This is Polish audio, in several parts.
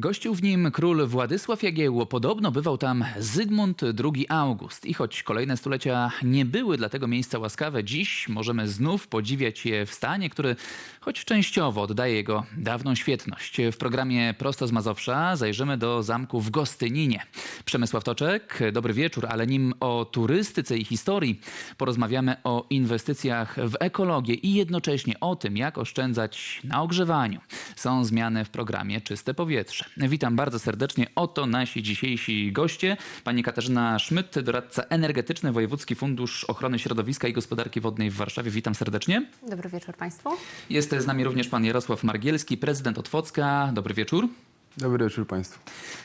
Gościł w nim król Władysław Jagiełło. Podobno bywał tam Zygmunt II August. I choć kolejne stulecia nie były dla tego miejsca łaskawe, dziś możemy znów podziwiać je w stanie, który choć częściowo oddaje jego dawną świetność. W programie Prosto z Mazowsza zajrzymy do zamku w Gostyninie. Przemysław Toczek, dobry wieczór, ale nim o turystyce i historii porozmawiamy o inwestycjach w ekologię i jednocześnie o tym, jak oszczędzać na ogrzewaniu. Są zmiany w programie Czyste Powietrze. Witam bardzo serdecznie. Oto nasi dzisiejsi goście. Pani Katarzyna Szmyt, doradca energetyczny Wojewódzki Fundusz Ochrony Środowiska i Gospodarki Wodnej w Warszawie. Witam serdecznie. Dobry wieczór Państwu. Jest z nami również pan Jarosław Margielski, prezydent Otwocka. Dobry wieczór. Dobry wieczór Państwu.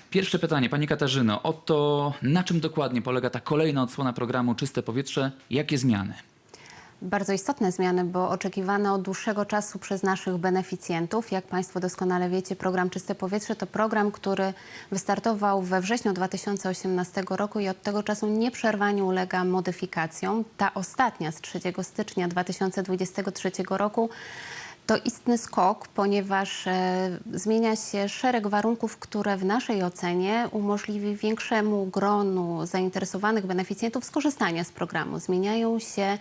Pierwsze pytanie, Pani Katarzyno, o to, na czym dokładnie polega ta kolejna odsłona programu Czyste Powietrze? Jakie zmiany? Bardzo istotne zmiany, bo oczekiwane od dłuższego czasu przez naszych beneficjentów. Jak Państwo doskonale wiecie, program Czyste Powietrze to program, który wystartował we wrześniu 2018 roku i od tego czasu nieprzerwanie ulega modyfikacjom. Ta ostatnia z 3 stycznia 2023 roku to istny skok, ponieważ e, zmienia się szereg warunków, które w naszej ocenie umożliwi większemu gronu zainteresowanych beneficjentów skorzystania z programu. Zmieniają się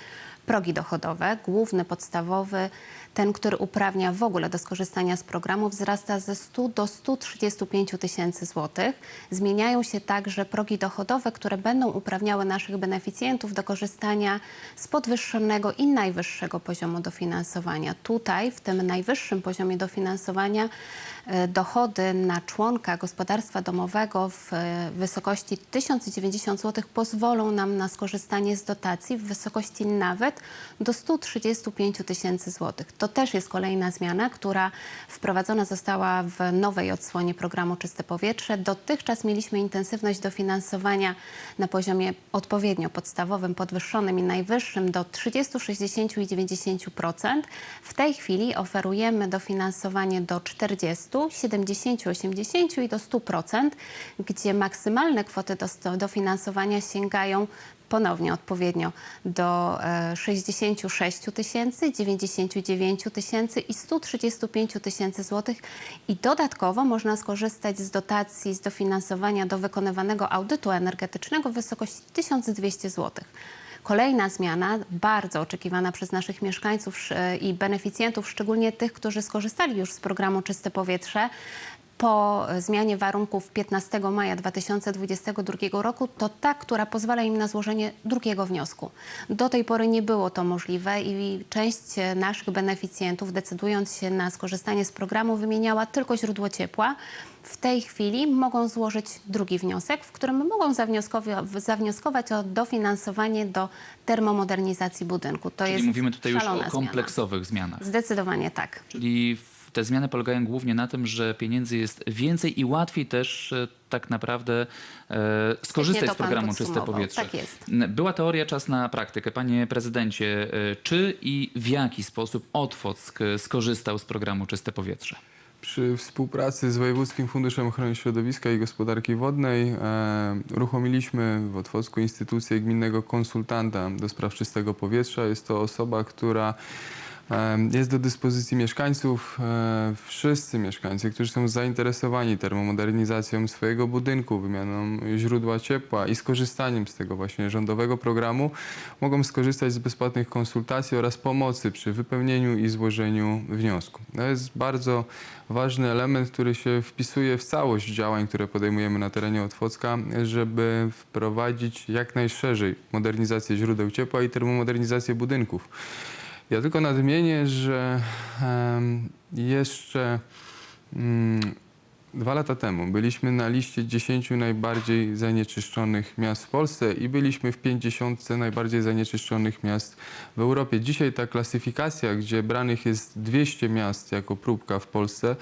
progi dochodowe. Główny, podstawowy, ten, który uprawnia w ogóle do skorzystania z programu, wzrasta ze 100 do 135 tysięcy złotych. Zmieniają się także progi dochodowe, które będą uprawniały naszych beneficjentów do korzystania z podwyższonego i najwyższego poziomu dofinansowania. Tutaj, w tym najwyższym poziomie dofinansowania, dochody na członka gospodarstwa domowego w e, wysokości 1090 zł pozwolą nam na skorzystanie z dotacji w wysokości nawet do 135 tysięcy złotych. To też jest kolejna zmiana, która wprowadzona została w nowej odsłonie programu Czyste Powietrze. Dotychczas mieliśmy intensywność dofinansowania na poziomie odpowiednio podstawowym, podwyższonym i najwyższym do 30, 60 i 90%. W tej chwili oferujemy dofinansowanie do 40, 70, 80 i do 100%, gdzie maksymalne kwoty do- dofinansowania sięgają ponownie odpowiednio do e, 66 tysięcy, 99 tysięcy i 135 tysięcy złotych i dodatkowo można skorzystać z dotacji, z dofinansowania do wykonywanego audytu energetycznego w wysokości 1200 złotych. Kolejna zmiana, bardzo oczekiwana przez naszych mieszkańców sz- i beneficjentów, szczególnie tych, którzy skorzystali już z programu Czyste Powietrze, po zmianie warunków 15 maja 2022 roku to ta, która pozwala im na złożenie drugiego wniosku. Do tej pory nie było to możliwe i część naszych beneficjentów, decydując się na skorzystanie z programu, wymieniała tylko źródło ciepła. W tej chwili mogą złożyć drugi wniosek, w którym mogą zawnioskować o dofinansowanie do termomodernizacji budynku. To Czyli jest mówimy tutaj już o kompleksowych zmianach. Zmiana. Zdecydowanie tak. Czyli te zmiany polegają głównie na tym, że pieniędzy jest więcej i łatwiej też e, tak naprawdę e, skorzystać z programu Czyste podsumował. Powietrze. Tak jest. Była teoria, czas na praktykę. Panie prezydencie, e, czy i w jaki sposób Otwock e, skorzystał z programu Czyste Powietrze? Przy współpracy z Wojewódzkim Funduszem Ochrony Środowiska i Gospodarki Wodnej e, uruchomiliśmy w Otwocku instytucję gminnego konsultanta do spraw czystego powietrza. Jest to osoba, która jest do dyspozycji mieszkańców. E, wszyscy mieszkańcy, którzy są zainteresowani termomodernizacją swojego budynku, wymianą źródła ciepła i skorzystaniem z tego właśnie rządowego programu, mogą skorzystać z bezpłatnych konsultacji oraz pomocy przy wypełnieniu i złożeniu wniosku. To jest bardzo ważny element, który się wpisuje w całość działań, które podejmujemy na terenie Otwocka, żeby wprowadzić jak najszerzej modernizację źródeł ciepła i termomodernizację budynków. Ja tylko nadmienię, że jeszcze mm, dwa lata temu byliśmy na liście 10 najbardziej zanieczyszczonych miast w Polsce i byliśmy w 50 najbardziej zanieczyszczonych miast w Europie. Dzisiaj ta klasyfikacja, gdzie branych jest 200 miast jako próbka w Polsce,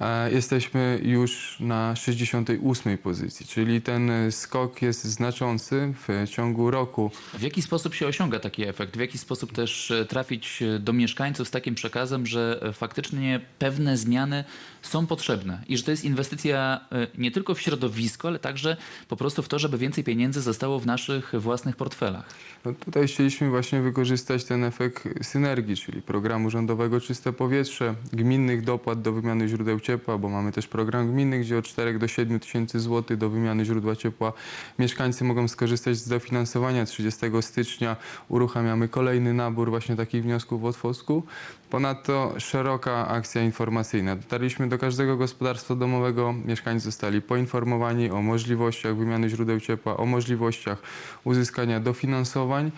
e, jesteśmy już na 68 pozycji, czyli ten skok jest znaczący w ciągu roku. W jaki sposób się osiąga taki efekt? W jaki sposób też e, trafić do mieszkańców z takim przekazem, że e, faktycznie pewne zmiany są potrzebne i że to jest inwestycja e, nie tylko w środowisko, ale także po prostu w to, żeby więcej pieniędzy zostało w naszych własnych portfelach. No tutaj chcieliśmy właśnie wykorzystać ten efekt synergii, czyli programu rządowego Czyste Powietrze, gminnych dopłat do wymiany źródeł ciepła, bo mamy też program gminny, gdzie od 4 do 7 tysięcy złotych do wymiany źródła ciepła mieszkańcy mogą skorzystać z dofinansowania. 30 stycznia uruchamiamy kolejny nabór właśnie takich wniosków w Otwocku. Ponadto szeroka akcja informacyjna. Dotarliśmy do każdego gospodarstwa domowego. Mieszkańcy zostali poinformowani o możliwościach wymiany źródeł ciepła, o możliwościach uzyskania dofinansowań.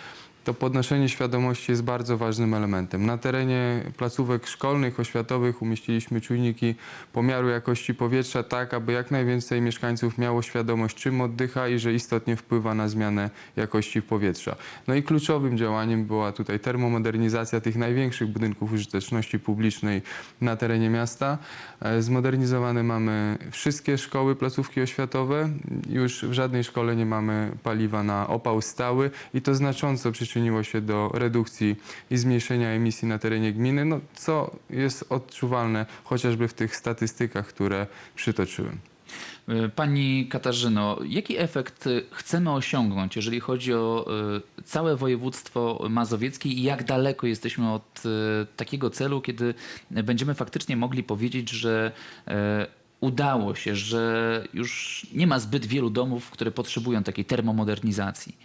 To podnoszenie świadomości jest bardzo ważnym elementem. Na terenie placówek szkolnych, oświatowych umieściliśmy czujniki pomiaru jakości powietrza, tak aby jak najwięcej mieszkańców miało świadomość, czym oddycha i że istotnie wpływa na zmianę jakości powietrza. No i kluczowym działaniem była tutaj termomodernizacja tych największych budynków użyteczności publicznej na terenie miasta. E, Zmodernizowane mamy wszystkie szkoły, placówki oświatowe. Już w żadnej szkole nie mamy paliwa na opał stały i to znacząco przyczyniło się do redukcji i zmniejszenia emisji na terenie gminy, no, co jest odczuwalne chociażby w tych statystykach, które przytoczyłem. E, Pani Katarzyno, jaki efekt e, chcemy osiągnąć, jeżeli chodzi o e, całe województwo mazowieckie i jak daleko jesteśmy od takiego celu, kiedy będziemy faktycznie mogli powiedzieć, że udało się, że już nie ma zbyt wielu domów, które potrzebują takiej termomodernizacji?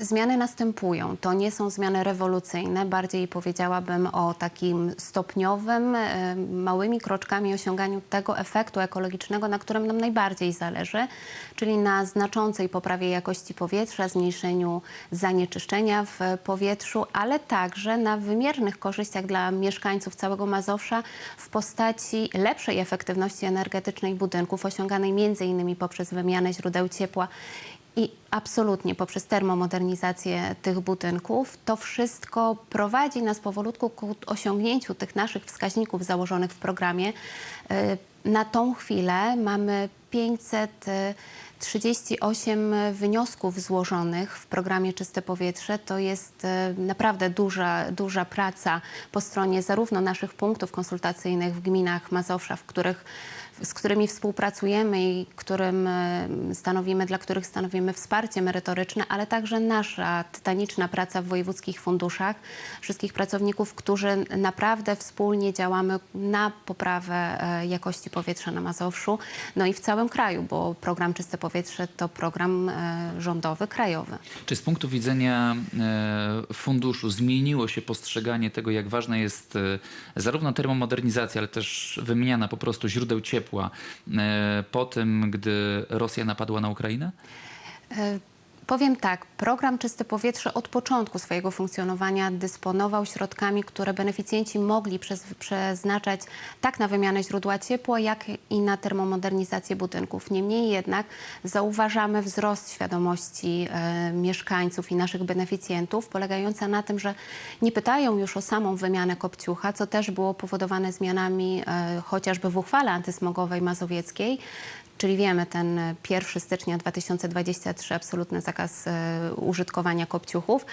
Zmiany następują. To nie są zmiany rewolucyjne, bardziej powiedziałabym o takim stopniowym, e, małymi kroczkami osiąganiu tego efektu ekologicznego, na którym nam najbardziej zależy, czyli na znaczącej poprawie jakości powietrza, zmniejszeniu zanieczyszczenia w powietrzu, ale także na wymiernych korzyściach dla mieszkańców całego Mazowsza w postaci lepszej efektywności energetycznej budynków, osiąganej innymi poprzez wymianę źródeł ciepła i absolutnie poprzez termomodernizację tych budynków, to wszystko prowadzi nas powolutku ku osiągnięciu tych naszych wskaźników założonych w programie. Y, Na tą chwilę mamy 538 wniosków złożonych w programie Czyste Powietrze. To jest y, naprawdę duża, duża praca po stronie zarówno naszych punktów konsultacyjnych w gminach Mazowsza, w których z którymi współpracujemy i którym e, stanowimy, dla których stanowimy wsparcie merytoryczne, ale także nasza tytaniczna praca w wojewódzkich funduszach, wszystkich pracowników, którzy naprawdę wspólnie działamy na poprawę e, jakości powietrza na Mazowszu, no i w całym kraju, bo program Czyste Powietrze to program e, rządowy, krajowy. Czy z punktu widzenia funduszu zmieniło się postrzeganie tego, jak ważna jest zarówno termomodernizacja, ale też wymiana po prostu źródeł ciepła e, po tym, gdy Rosja napadła na Ukrainę? Powiem tak, program Czyste Powietrze od początku swojego funkcjonowania dysponował środkami, które beneficjenci mogli przez, przeznaczać tak na wymianę źródła ciepła, jak i na termomodernizację budynków. Niemniej jednak zauważamy wzrost świadomości e, mieszkańców i naszych beneficjentów, polegająca na tym, że nie pytają już o samą wymianę kopciucha, co też było powodowane zmianami e, chociażby w uchwale antysmogowej mazowieckiej, Czyli wiemy, ten 1 stycznia 2023 absolutny zakaz e, użytkowania kopciuchów,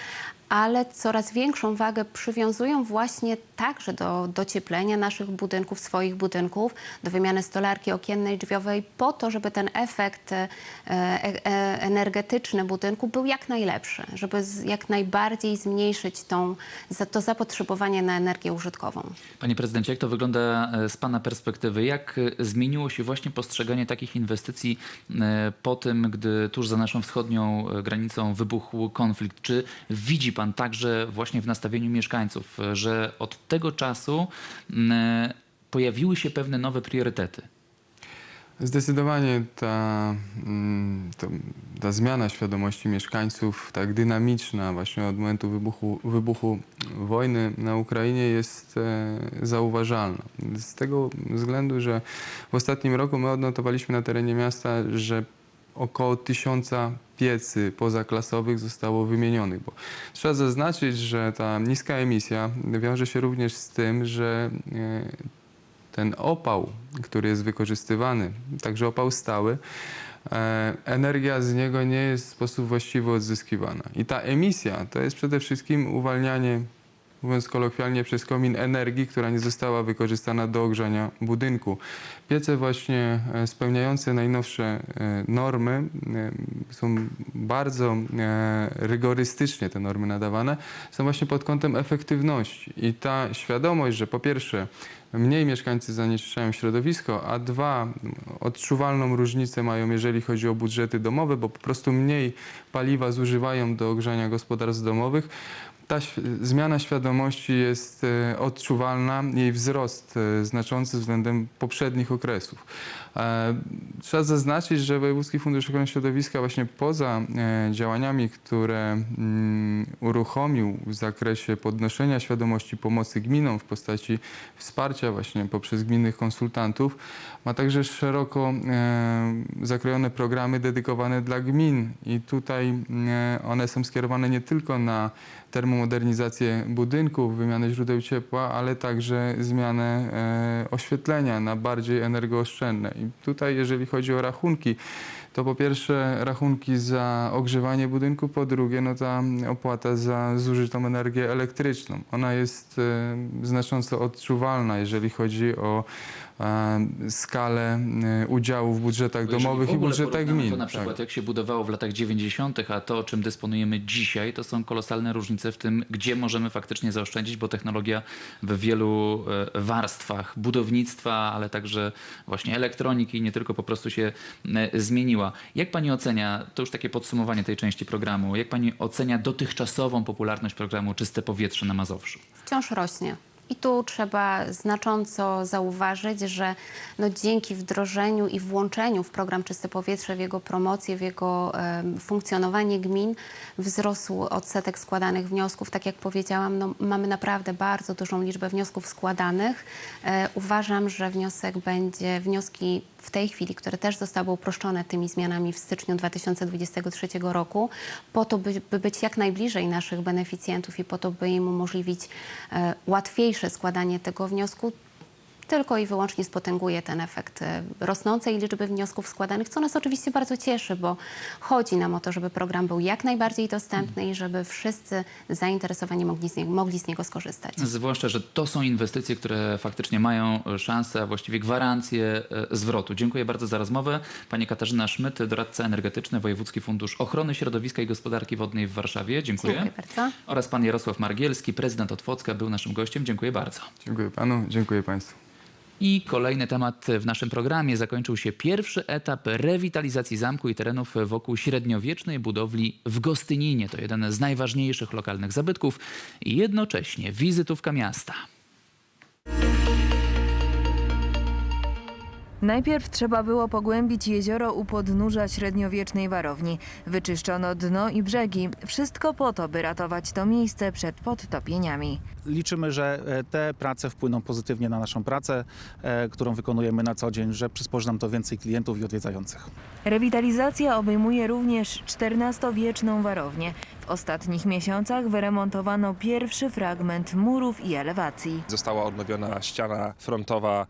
ale coraz większą wagę przywiązują właśnie także do docieplenia naszych budynków, swoich budynków, do wymiany stolarki okiennej, drzwiowej, po to, żeby ten efekt e, e, energetyczny budynku był jak najlepszy, żeby jak najbardziej zmniejszyć tą, to zapotrzebowanie na energię użytkową. Panie prezydencie, jak to wygląda z Pana perspektywy? Jak zmieniło się właśnie postrzeganie takich inwestycji e, po tym, gdy tuż za naszą wschodnią e, granicą wybuchł konflikt? Czy widzi Pan także właśnie w nastawieniu mieszkańców, e, że od tego czasu pojawiły się pewne nowe priorytety? Zdecydowanie ta, mm, to, ta zmiana świadomości mieszkańców, tak dynamiczna właśnie od momentu wybuchu, wybuchu wojny na Ukrainie jest e, zauważalna. Z tego względu, że w ostatnim roku my odnotowaliśmy na terenie miasta, że około tysiąca piecy pozaklasowych zostało wymienionych. Bo trzeba zaznaczyć, że ta niska emisja wiąże się również z tym, że e, ten opał, który jest wykorzystywany, także opał stały, e, energia z niego nie jest w sposób właściwy odzyskiwana. I ta emisja to jest przede wszystkim uwalnianie mówiąc kolokwialnie, przez komin energii, która nie została wykorzystana do ogrzania budynku. Piece właśnie e, spełniające najnowsze e, normy e, są bardzo rygorystycznie te normy nadawane, są właśnie pod kątem efektywności. I ta świadomość, że po pierwsze mniej mieszkańcy zanieczyszczają środowisko, a dwa, odczuwalną różnicę mają, jeżeli chodzi o budżety domowe, bo po prostu mniej paliwa zużywają do ogrzania gospodarstw domowych. Ta zmiana świadomości jest e, odczuwalna, jej wzrost e, znaczący względem poprzednich okresów. E, Trzeba zaznaczyć, że Wojewódzki Fundusz Ochrony Środowiska właśnie poza działaniami, które mm, uruchomił w zakresie podnoszenia świadomości pomocy gminom w postaci wsparcia właśnie poprzez gminnych konsultantów, ma także szeroko zakrojone programy dedykowane dla gmin i tutaj e, one są skierowane nie tylko na termomodernizację budynków, wymianę źródeł ciepła, ale także zmianę e, oświetlenia na bardziej energooszczędne. I tutaj, jeżeli chodzi o rachunki, to po pierwsze rachunki za ogrzewanie budynku, po drugie no ta opłata za zużytą energię elektryczną. Ona jest e, znacząco odczuwalna, jeżeli chodzi o skalę e, udziału w budżetach jeżeli domowych w i ogóle budżetach porównamy gmin. To na Tak. przykład jak się budowało w latach 90., a to, czym dysponujemy dzisiaj, to są kolosalne różnice w tym, gdzie możemy faktycznie zaoszczędzić, bo technologia w wielu e, warstwach budownictwa, ale także właśnie elektroniki, nie tylko po prostu się e, zmieniła. Jak pani ocenia, to już takie podsumowanie tej części programu, jak pani ocenia dotychczasową popularność programu Czyste Powietrze na Mazowszu? wciąż rośnie. I tu trzeba znacząco zauważyć, że no dzięki wdrożeniu i włączeniu w program Czyste Powietrze, w jego promocję, w jego funkcjonowanie gmin wzrósł odsetek składanych wniosków. Tak jak powiedziałam, no, mamy naprawdę bardzo dużą liczbę wniosków składanych. E, uważam, że wniosek będzie, wnioski w tej chwili, które też zostały uproszczone tymi zmianami w styczniu 2023 roku, po to, by, by być jak najbliżej naszych beneficjentów i po to, by im umożliwić e, łatwiejsze składanie tego wniosku, tylko i wyłącznie spotęguje ten efekt e, rosnącej liczby wniosków składanych, co nas oczywiście bardzo cieszy, bo chodzi nam o to, żeby program był jak najbardziej dostępny i żeby wszyscy zainteresowani mogli z, nie, mogli z niego skorzystać. Zwłaszcza, że to są inwestycje, które faktycznie mają szansę, a właściwie gwarancję e, zwrotu. Dziękuję bardzo za rozmowę. Pani Katarzyna Szmyt, doradca energetyczny Wojewódzki Fundusz Ochrony Środowiska i Gospodarki Wodnej w Warszawie. Dziękuję. Dziękuję bardzo. Oraz pan Jarosław Margielski, prezydent Otwocka, był naszym gościem. Dziękuję bardzo. Dziękuję panu, dziękuję państwu. I kolejny temat w naszym programie. Zakończył się pierwszy etap rewitalizacji zamku i terenów wokół średniowiecznej budowli w Gostyninie. To jeden z najważniejszych lokalnych zabytków i jednocześnie wizytówka miasta. Najpierw trzeba było pogłębić jezioro u podnóża średniowiecznej warowni. Wyczyszczono dno i brzegi. Wszystko po to, by ratować to miejsce przed podtopieniami. Liczymy, że e, te prace wpłyną pozytywnie na naszą pracę, e, którą wykonujemy na co dzień, że przysporzy nam to więcej klientów i odwiedzających. Rewitalizacja obejmuje również XIV-wieczną warownię. W ostatnich miesiącach wyremontowano pierwszy fragment murów i elewacji. Została odnowiona ściana frontowa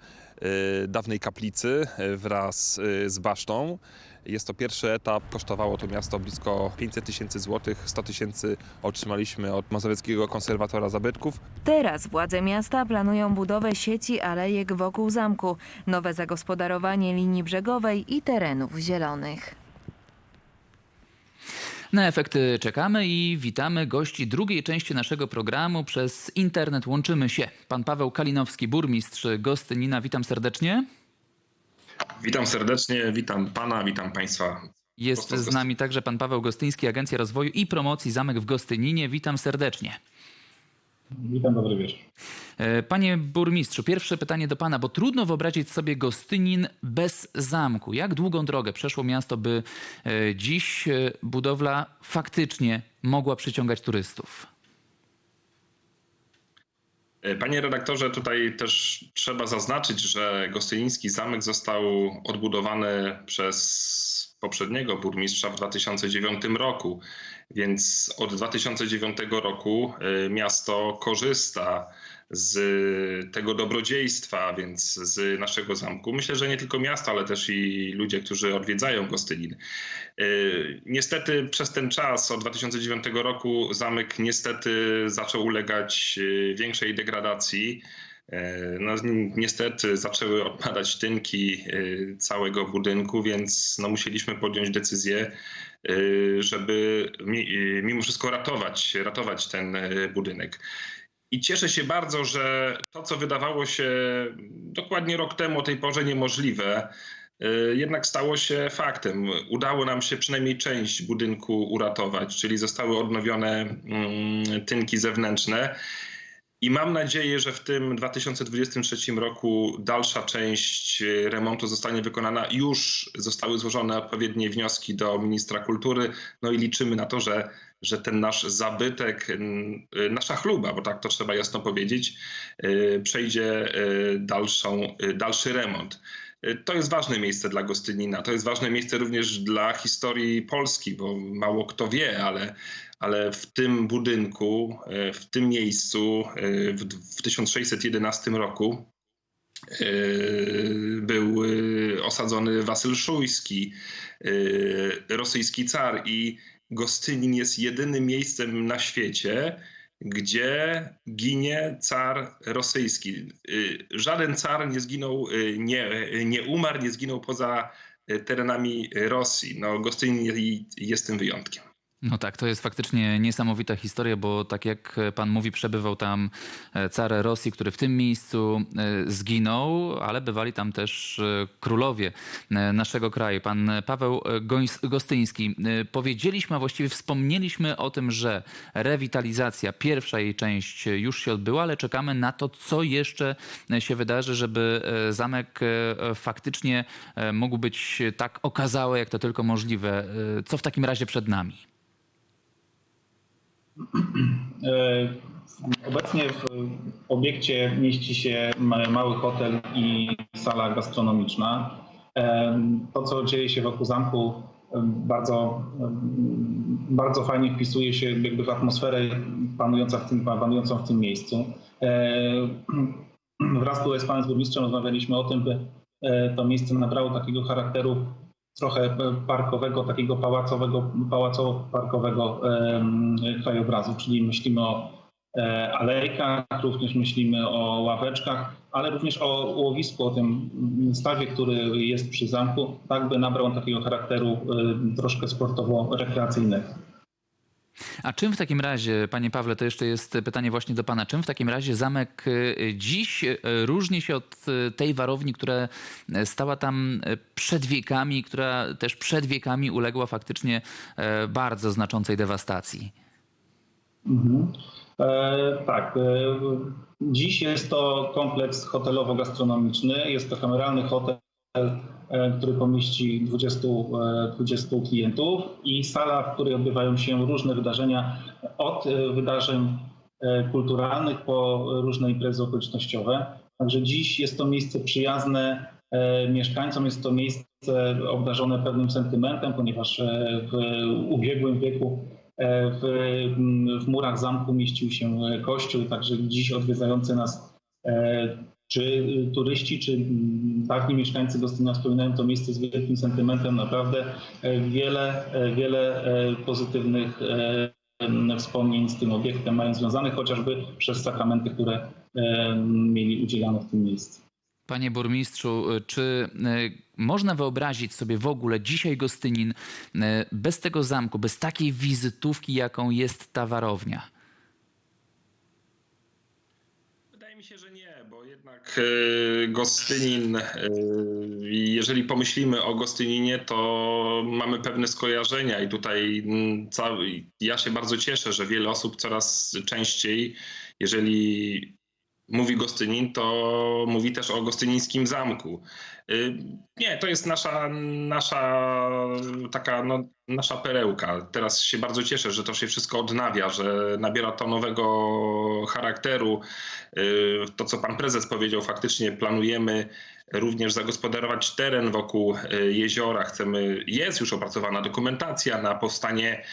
dawnej kaplicy y, wraz y, z basztą. Jest to pierwszy etap, kosztowało to miasto blisko 500 tysięcy złotych, 100 tysięcy otrzymaliśmy od Mazowieckiego Konserwatora Zabytków. Teraz władze miasta planują budowę sieci alejek wokół zamku, nowe zagospodarowanie linii brzegowej i terenów zielonych. Na efekty czekamy i witamy gości drugiej części naszego programu. Przez internet łączymy się. Pan Paweł Kalinowski, burmistrz Gostynina. Witam serdecznie. Witam serdecznie, witam pana, witam państwa. Jest z nami także pan Paweł Gostyński, Agencja Rozwoju i Promocji Zamek w Gostyninie. Witam serdecznie. Witam, dobry wieczór. E, Panie burmistrzu, pierwsze pytanie do pana, bo trudno wyobrazić sobie Gostynin bez zamku. Jak długą drogę przeszło miasto, by e, dziś e, budowla faktycznie mogła przyciągać turystów? Panie redaktorze, tutaj też trzeba zaznaczyć, że Gostyniński Zamek został odbudowany przez poprzedniego burmistrza w 2009 roku, więc od 2009 roku y, miasto korzysta z tego dobrodziejstwa, więc z naszego zamku. Myślę, że nie tylko miasto, ale też i ludzie, którzy odwiedzają Gostylin. Yy, Niestety przez ten czas, od 2009 roku, zamek niestety zaczął ulegać yy, większej degradacji. No, ni- niestety zaczęły odpadać tynki całego budynku, więc no, musieliśmy podjąć decyzję, żeby mi- yy, mimo wszystko ratować, ratować ten yy, budynek. I cieszę się bardzo, że to, co wydawało się dokładnie rok temu o tej porze niemożliwe, y, jednak stało się faktem. Udało nam się przynajmniej część budynku uratować, czyli zostały odnowione mm, tynki zewnętrzne. I mam nadzieję, że w tym 2023 roku dalsza część y, remontu zostanie wykonana. Już zostały złożone odpowiednie wnioski do ministra kultury. No i liczymy na to, że, że ten nasz zabytek, y, nasza chluba, bo tak to trzeba jasno powiedzieć, y, przejdzie dalszą, dalszy remont. To jest ważne miejsce dla Gostynina. To jest ważne miejsce również dla historii Polski, bo mało kto wie, ale, ale w tym budynku, y, w tym miejscu y, w, w 1611 roku y, był osadzony Wasyl Szujski, rosyjski car i Gostynin jest jedynym miejscem na świecie, gdzie ginie car rosyjski. Żaden car nie zginął, nie, nie umarł, nie zginął poza terenami Rosji. No, Gostynin jest tym wyjątkiem. No tak, to jest faktycznie niesamowita historia, bo tak jak pan mówi, przebywał tam e, car Rosji, który w tym miejscu e, zginął, ale bywali tam też e, królowie naszego kraju. Pan Paweł Gostyński. Powiedzieliśmy, a właściwie wspomnieliśmy o tym, że rewitalizacja, pierwsza jej część już się odbyła, ale czekamy na to, co jeszcze się wydarzy, żeby zamek faktycznie mógł być tak okazały, jak to tylko możliwe. Co w takim razie przed nami? E, Obecnie w obiekcie mieści się ma- mały hotel i sala gastronomiczna. E, To, co dzieje się wokół zamku, e, bardzo, bardzo fajnie wpisuje się jakby w atmosferę panującą w tym, panującą w tym miejscu. Wraz z panem burmistrzem rozmawialiśmy o tym, by to miejsce nabrało takiego charakteru trochę e, parkowego, takiego pałacowego, pałacowo-parkowego krajobrazu, czyli myślimy o e, alejkach, również myślimy o ławeczkach, ale również o łowisku, o tym stawie, który jest przy zamku, tak by nabrał on takiego charakteru e, troszkę sportowo-rekreacyjnego. A czym w takim razie, panie Pawle, to jeszcze jest pytanie właśnie do pana, czym w takim razie zamek y, dziś y, różni się od y, tej warowni, która stała tam przed wiekami, która też przed wiekami uległa faktycznie e, bardzo znaczącej dewastacji? Mhm. E, tak. E, dziś jest to kompleks hotelowo-gastronomiczny. Jest to kameralny hotel, e, który pomieści 20, e, 20 klientów i sala, w której odbywają się różne wydarzenia, od e, wydarzeń e, kulturalnych po różne imprezy okolicznościowe. Także dziś jest to miejsce przyjazne e, mieszkańcom, jest to miejsce obdarzone pewnym sentymentem, ponieważ e, w ubiegłym wieku E, W, w murach zamku mieścił się kościół, także dziś odwiedzający nas e, czy turyści, czy dawni mieszkańcy Gostynia wspominają to miejsce z wielkim sentymentem. Naprawdę e, wiele, e, wiele e, pozytywnych wspomnień z tym obiektem mają związanych chociażby przez sakramenty, które mieli udzielane w tym miejscu. Panie burmistrzu, czy można wyobrazić sobie w ogóle dzisiaj Gostynin bez tego zamku, bez takiej wizytówki, jaką jest ta warownia? Wydaje mi się, że nie, jednak e, Gostynin, e, jeżeli pomyślimy o Gostyninie, to mamy pewne skojarzenia i tutaj mm, ja się bardzo cieszę, że wiele osób coraz częściej, jeżeli mówi Gostynin, to mówi też o gostynińskim zamku. Y, Nie, to jest nasza, nasza taka no, nasza perełka. Teraz się bardzo cieszę, że to się wszystko odnawia, że nabiera to nowego charakteru. Y, To, co pan prezes powiedział, faktycznie planujemy również zagospodarować teren wokół y, jeziora. Chcemy, jest już opracowana dokumentacja na powstanie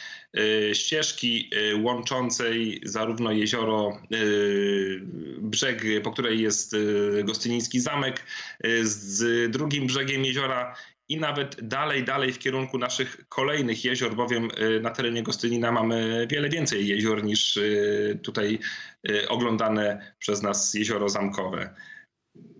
ścieżki y, łączącej zarówno jezioro, y, brzeg, po której jest y, Gostyniński Zamek, y, z drugim brzegiem jeziora i nawet dalej, dalej w kierunku naszych kolejnych jezior, bowiem y, na terenie Gostynina mamy wiele więcej jezior niż y, tutaj y, oglądane przez nas jezioro zamkowe.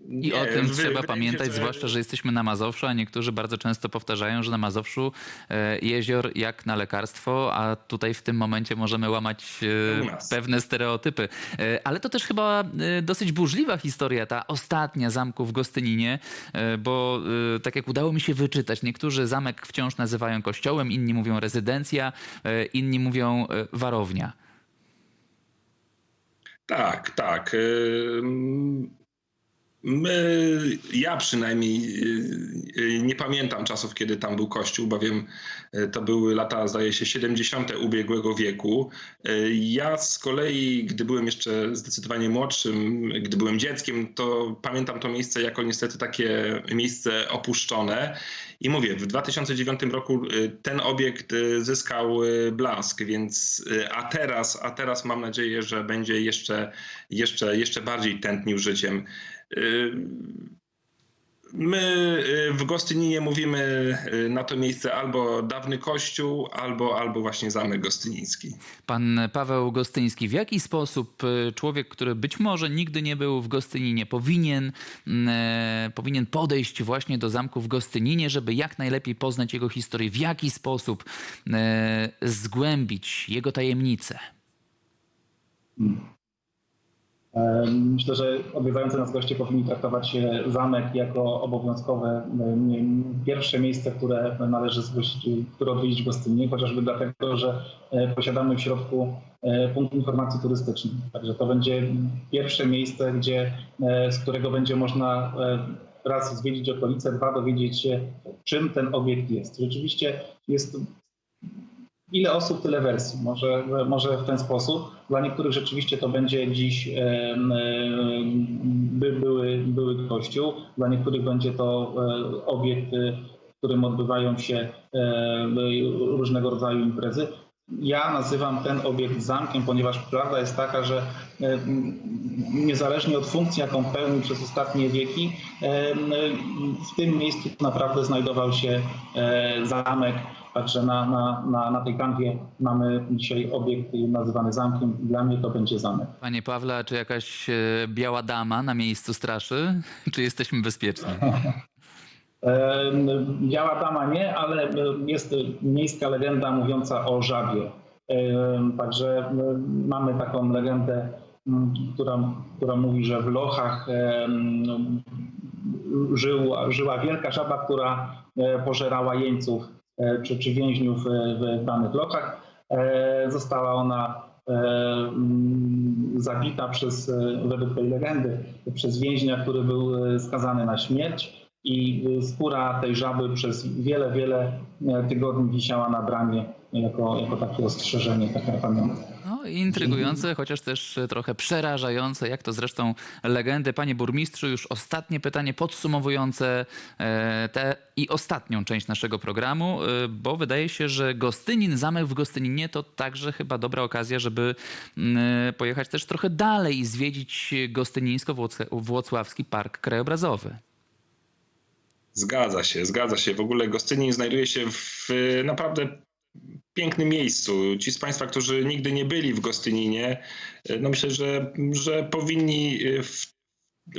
I Nie, o tym wy- trzeba się, pamiętać, że- zwłaszcza, że jesteśmy na Mazowszu, a niektórzy bardzo często powtarzają, że na Mazowszu e, jezior jak na lekarstwo, a tutaj w tym momencie możemy łamać e, pewne stereotypy. E, Ale to też chyba dosyć burzliwa historia, ta ostatnia zamku w Gostyninie, bo tak jak udało mi się wyczytać, niektórzy zamek wciąż nazywają kościołem, inni mówią rezydencja, inni mówią warownia. Tak, tak. My, ja przynajmniej y, y, nie pamiętam czasów, kiedy tam był kościół, bowiem y, to były lata, zdaje się, 70. ubiegłego wieku. Ja z kolei, gdy byłem jeszcze zdecydowanie młodszym, gdy byłem dzieckiem, to pamiętam to miejsce jako niestety takie miejsce opuszczone. I mówię, w 2009 roku ten obiekt zyskał blask, więc a teraz, a teraz mam nadzieję, że będzie jeszcze, jeszcze, jeszcze bardziej tętnił życiem. Y, My y, w Gostyninie mówimy y, na to miejsce albo dawny kościół, albo, albo właśnie zamek gostyniński. Pan Paweł Gostyński, w jaki sposób e, człowiek, który być może nigdy nie był w Gostyninie, powinien, mm, e, powinien podejść właśnie do zamku w Gostyninie, żeby jak najlepiej poznać jego historię? W jaki sposób e, zgłębić jego tajemnice? E, Myślę, że odwiedzający nas goście powinni traktować e, zamek jako obowiązkowe pierwsze miejsce, które należy zgłosić, które odwiedzić w Gostyninie, chociażby dlatego, że e, posiadamy w środku e, punkt informacji turystycznej. Także to będzie pierwsze miejsce, gdzie, z którego będzie można raz zwiedzić okolice, dwa dowiedzieć się, czym ten obiekt jest. Rzeczywiście jest Ile osób, tyle wersji. Może, może w ten sposób. Dla niektórych rzeczywiście to będzie dziś by, były, były kościół, dla niektórych będzie to e, obiekt, e, w którym odbywają się e, różnego rodzaju imprezy. Ja nazywam ten obiekt zamkiem, ponieważ prawda jest taka, że e, niezależnie od funkcji, jaką pełnił przez ostatnie wieki, w tym miejscu naprawdę znajdował się zamek. Także na, na, na, na tej kanwie mamy dzisiaj obiekt nazywany zamkiem. Dla mnie to będzie zamek. Panie Pawle, czy jakaś e, biała dama na miejscu straszy? Czy jesteśmy bezpieczni? E, Biała dama nie, ale e, jest miejska legenda mówiąca o żabie. Także mamy taką legendę, która, która mówi, że w Lochach m, żyła, żyła wielka żaba, która pożerała jeńców czy, czy więźniów e, w danych Lochach. E, Została ona e, mm, zabita przez, e, według tej legendy, przez więźnia, który był e, skazany na śmierć i skóra tej żaby przez wiele, wiele e, tygodni wisiała na bramie jako, jako takie ostrzeżenie, taka pamiątka. No, intrygujące, chociaż też trochę przerażające, jak to zresztą legendy. Panie burmistrzu, już ostatnie pytanie podsumowujące e, tę i ostatnią część naszego programu, e, bo wydaje się, że Gostynin, zamek w Gostyninie to także chyba dobra okazja, żeby mm, e, pojechać też trochę dalej i zwiedzić Gostynińsko-Włocławski Park Krajobrazowy. Zgadza się, zgadza się. W ogóle Gostynin znajduje się w naprawdę pięknym miejscu. Ci z Państwa, którzy nigdy nie byli w Gostyninie, e, no myślę, że, że powinni e, w,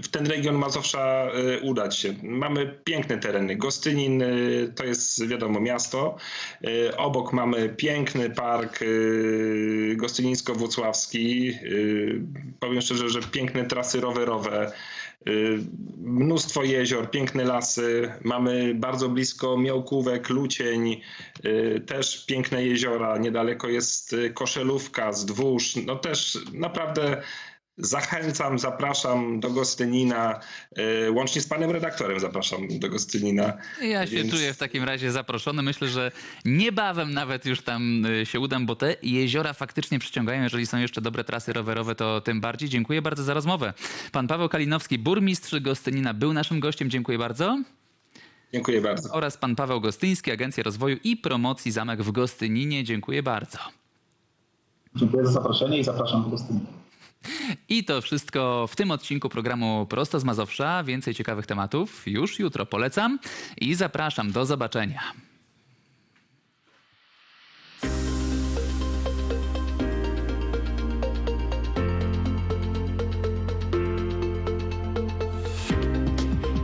w ten region Mazowsza e, udać się. Mamy piękne tereny. Gostynin to jest wiadomo miasto. Obok mamy piękny park gostynińsko-włocławski. Powiem szczerze, że piękne trasy rowerowe. Y, Mnóstwo jezior, piękne lasy. Mamy bardzo blisko Miałkówek, Lucień, y, też piękne jeziora. Niedaleko jest y, Koszelówka, Zdwórz. No też naprawdę zachęcam, zapraszam do Gostynina. y, Łącznie z panem redaktorem zapraszam do Gostynina. Ja się Więc- czuję w takim razie zaproszony. Myślę, że niebawem nawet już tam y, się udam, bo te jeziora faktycznie przyciągają. Jeżeli są jeszcze dobre trasy rowerowe, to tym bardziej. Dziękuję bardzo za rozmowę. Pan Paweł Kalinowski, burmistrz Gostynina, był naszym gościem. Dziękuję bardzo. Dziękuję bardzo. Oraz pan Paweł Gostyński, Agencja Rozwoju i Promocji Zamek w Gostyninie. Dziękuję bardzo. Dziękuję za zaproszenie i zapraszam do Gostynia. I to wszystko w tym odcinku programu Prosto z Mazowsza. Więcej ciekawych tematów już jutro polecam i zapraszam. Do zobaczenia.